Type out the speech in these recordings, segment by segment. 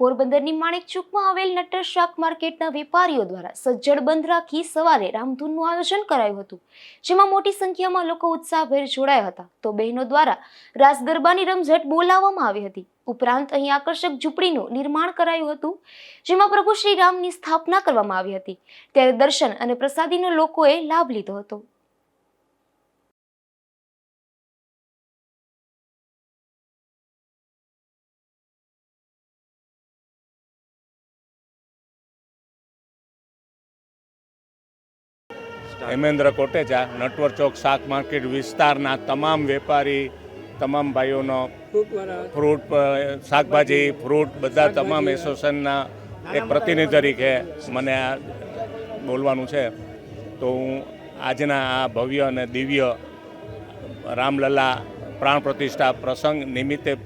પોરબંદરની માણેક ચોકમાં આવેલ નટર શાક માર્કેટના વેપારીઓ દ્વારા સજ્જડ બંધ રાખી સવારે રામધૂનનું આયોજન કરાયું હતું, જેમાં મોટી સંખ્યામાં લોકો ઉત્સાહભેર જોડાયા હતા. તો બહેનો દ્વારા રાસ ગરબાની રમઝટ બોલાવવામાં આવી હતી. ઉપરાંત અહીં આકર્ષક ઝૂંપડીનું નિર્માણ કરાયું હતું, જેમાં પ્રભુ શ્રી રામની સ્થાપના કરવામાં આવી હતી. ત્યારે દર્શન અને પ્રસાદીનો લોકોએ લાભ લીધો હતો. હેમેન્દ્ર કોટેચા નટવર ચોક શાક માર્કેટ વિસ્તારના તમામ વેપારી તમામ ભાઈઓનો ફ્રૂટ શાકભાજી ફ્રૂટ બધા તમામ એસોસિએશનના એક પ્રતિનિધિ તરીકે મને આ બોલવાનું છે. તો હું આજના આ ભવ્ય અને દિવ્ય રામલલા પ્રાણ પ્રતિષ્ઠા પ્રસંગ નિમિત્તે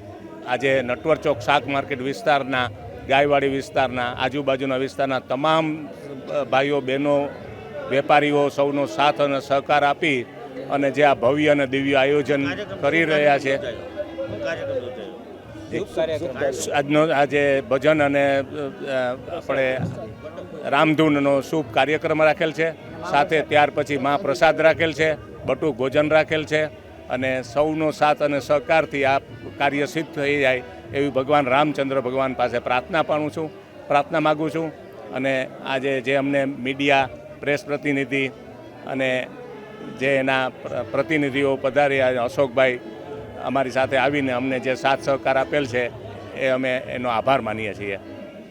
આજે નટવર ચોક શાક માર્કેટ વિસ્તારના ગાયવાડી વિસ્તારના આજુબાજુના વિસ્તારના તમામ ભાઈઓ બહેનો વેપારીઓ સૌનો સાથ અને સહકાર આપી અને જે આ ભવ્ય અને દિવ્ય આયોજન કરી રહ્યા છે. આજનો આજે ભજન અને આપણે રામધૂનનો શુભ કાર્યક્રમ રાખેલ છે. સાથે ત્યાર પછી મહાપ્રસાદ રાખેલ છે બટુ ભોજન રાખેલ છે અને સૌનો સાથ અને સહકારથી આ કાર્ય સિદ્ધ થઈ જાય એવી ભગવાન રામચંદ્ર ભગવાન પાસે પ્રાર્થના પાણું છું પ્રાર્થના માગું છું. અને આજે જે અમને મીડિયા પ્રેસ પ્રતિનિધિ અને જે એના પ્રતિનિધિઓ પધાર્યા અશોકભાઈ અમારી સાથે આવીને અમને જે સાથ સહકાર આપેલ છે, એ અમે એનો આભાર માનીએ છીએ.